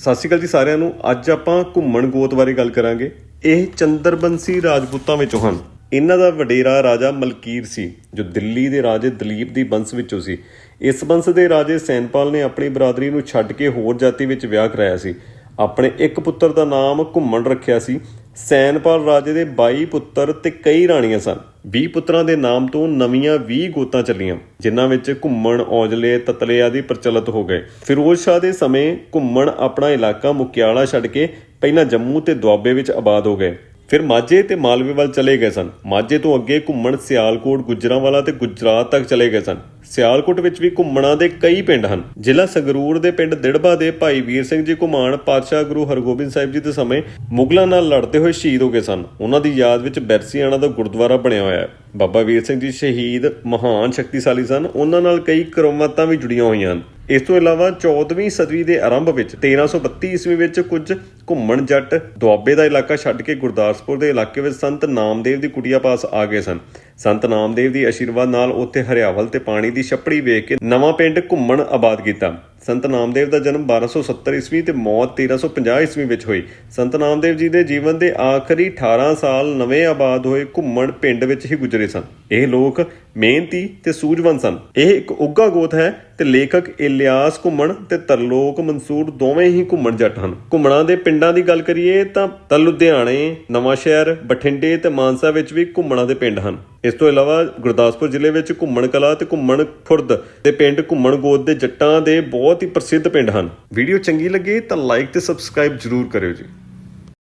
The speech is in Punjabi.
ਸਤਿ ਸ਼੍ਰੀ ਅਕਾਲ ਜੀ ਸਾਰਿਆਂ ਨੂੰ। ਅੱਜ ਆਪਾਂ ਘੁੰਮਣ ਗੋਤ ਬਾਰੇ ਗੱਲ ਕਰਾਂਗੇ। ਇਹ ਚੰਦਰਬੰਸੀ ਰਾਜਪੂਤਾਂ ਵਿੱਚੋਂ ਹਨ। ਇਹਨਾਂ ਦਾ ਵਡੇਰਾ ਰਾਜਾ ਮਲਕੀਰ ਸੀ, ਜੋ ਦਿੱਲੀ ਦੇ ਰਾਜੇ ਦਲੀਪ ਦੀ ਬੰਸ ਵਿੱਚੋਂ ਸੀ। ਇਸ ਬੰਸ ਦੇ ਰਾਜੇ ਸੈਨਪਾਲ ਨੇ ਆਪਣੀ ਬਰਾਦਰੀ ਨੂੰ ਛੱਡ ਕੇ ਹੋਰ ਜਾਤੀ ਵਿੱਚ ਵਿਆਹ ਕਰਾਇਆ ਸੀ। ਆਪਣੇ ਇੱਕ ਪੁੱਤਰ ਦਾ ਨਾਮ ਘੁੰਮਣ ਰੱਖਿਆ ਸੀ। ਸੈਨਪਾਲ ਰਾਜੇ ਦੇ 22 ਪੁੱਤਰ ਤੇ ਕਈ ਰਾਣੀਆਂ ਸਨ। 20 ਪੁੱਤਰਾਂ ਦੇ ਨਾਮ ਤੋਂ ਨਵੀਆਂ 20 ਗੋਤਾਂ ਚੱਲੀਆਂ, ਜਿਨ੍ਹਾਂ ਵਿੱਚ ਘੁੰਮਣ, ਔਜਲੇ, ਤਤਲੇ ਆਦਿ ਪ੍ਰਚਲਿਤ ਹੋ ਗਏ। ਫਿਰੋਜ਼ ਸ਼ਾਹ ਦੇ ਸਮੇਂ ਘੁੰਮਣ ਆਪਣਾ ਇਲਾਕਾ ਮੁਕਿਆਲਾ ਛੱਡ ਕੇ ਪਹਿਲਾਂ ਜੰਮੂ ਤੇ ਦੁਆਬੇ ਵਿੱਚ ਆਬਾਦ ਹੋ ਗਏ। ਫਿਰ ਮਾਝੇ ਤੇ ਮਾਲਵੇ ਵੱਲ ਚਲੇ ਗਏ ਸਨ। ਮਾਝੇ ਤੋਂ ਅੱਗੇ ਘੁੰਮਣ ਸਿਆਲਕੋਟ, ਗੁਜਰਾਂਵਾਲਾ ਤੇ ਗੁਜਰਾਤ ਤੱਕ ਚਲੇ ਗਏ ਸਨ। ਸਿਆਲਕੋਟ ਵਿੱਚ ਵੀ ਘੁੰਮਣਾ ਦੇ ਕਈ ਪਿੰਡ ਹਨ। ਜ਼ਿਲ੍ਹਾ ਸੰਗਰੂਰ ਦੇ ਪਿੰਡ ਦਿੜਬਾ ਦੇ ਭਾਈ ਵੀਰ ਸਿੰਘ ਜੀ ਘੁਮਾਣ ਪਾਤਸ਼ਾਹ ਗੁਰੂ ਹਰਗੋਬਿੰਦ ਸਾਹਿਬ ਜੀ ਦੇ ਸਮੇਂ ਮੁਗਲਾਂ ਨਾਲ ਲੜਦੇ ਹੋਏ ਸ਼ਹੀਦ ਹੋ ਗਏ ਸਨ। ਉਹਨਾਂ ਦੀ ਯਾਦ ਵਿੱਚ ਬੈਰਸੀਆਣਾ ਦਾ ਗੁਰਦੁਆਰਾ ਬਣਿਆ ਹੋਇਆ ਹੈ। ਬਾਬਾ ਵੀਰ ਸਿੰਘ ਜੀ ਸ਼ਹੀਦ, ਮਹਾਨ ਸ਼ਕਤੀਸ਼ਾਲੀ ਸਨ। ਉਹਨਾਂ ਨਾਲ ਕਈ ਕਰਮਾਤਾਂ ਵੀ ਜੁੜੀਆਂ ਹੋਈਆਂ ਹਨ। ਇਸ ਤੋਂ ਇਲਾਵਾ 14ਵੀਂ ਸਦੀ ਦੇ ਆਰੰਭ ਵਿੱਚ 1332 ਈਸਵੀ ਵਿੱਚ ਕੁਝ ਘੁੰਮਣ ਜੱਟ ਦੁਆਬੇ ਦਾ ਇਲਾਕਾ ਛੱਡ ਕੇ ਗੁਰਦਾਸਪੁਰ ਦੇ ਇਲਾਕੇ ਵਿੱਚ ਸੰਤ ਨਾਮਦੇਵ ਦੀ ਕੁਟੀਆ ਪਾਸ ਆ ਗਏ ਸਨ। ਸੰਤ ਨਾਮਦੇਵ ਦੀ ਆਸ਼ੀਰਵਾਦ ਨਾਲ ਉੱਥੇ ਹਰਿਆਵਲ ਤੇ ਪਾਣੀ ਦੀ ਛੱਪੜੀ ਵੇਖ ਕੇ ਨਵਾਂ ਪਿੰਡ ਘੁੰਮਣ ਆਬਾਦ ਕੀਤਾ। ਸੰਤ ਨਾਮਦੇਵ ਦਾ ਜਨਮ 1270 ਈਸਵੀ ਤੇ ਮੌਤ 1350 ਈਸਵੀ ਵਿੱਚ ਹੋਈ। ਸੰਤ ਨਾਮਦੇਵ ਜੀ ਦੇ ਜੀਵਨ ਦੇ ਆਖਰੀ 18 ਸਾਲ ਨਵੇਂ ਆਬਾਦ ਹੋਏ ਘੁੰਮਣ ਪਿੰਡ ਵਿੱਚ ਹੀ ਗੁਜ਼ਰੇ ਸਨ। ਇਹ ਲੋਕ ਮਿਹਨਤੀ ਤੇ ਸੂਝਵਾਨ ਸਨ। ਇਹ ਇੱਕ ਉੱਗਾ ਗੋਤ ਹੈ ਤੇ ਲੇਖਕ ਇਲਿਆਸ ਘੁੰਮਣ ਤੇ ਤਰਲੋਕ ਮਨਸੂਰ ਦੋਵੇਂ ਹੀ ਘੁੰਮਣ ਜੱਟ ਹਨ। ਘੁੰਮਣਾ ਦੇ ਪਿੰਡਾਂ ਦੀ ਗੱਲ ਕਰੀਏ ਤਾਂ ਤਾਂ ਲੁਧਿਆਣੇ ਨਵਾਂਸ਼ਹਿਰ ਬਠਿੰਡੇ ਤੇ ਮਾਨਸਾ ਵਿੱਚ ਵੀ ਘੁੰਮਣਾ ਦੇ ਪਿੰਡ ਹਨ। ਇਸ ਤੋਂ ਇਲਾਵਾ ਗੁਰਦਾਸਪੁਰ ਜ਼ਿਲ੍ਹੇ ਵਿੱਚ ਘੁੰਮਣ ਕਲਾ ਤੇ ਘੁੰਮਣ ਖੁਰਦ ਦੇ ਪਿੰਡ ਘੁੰਮਣ ਗੋਦ ਦੇ ਜੱਟਾਂ ਦੇ ਬਹੁਤ ਹੀ ਪ੍ਰਸਿੱਧ ਪਿੰਡ ਹਨ। ਵੀਡੀਓ ਚੰਗੀ ਲੱਗੇ ਤਾਂ ਲਾਈਕ ਤੇ ਸਬਸਕ੍ਰਾਈਬ ਜਰੂਰ ਕਰਿਓ ਜੀ।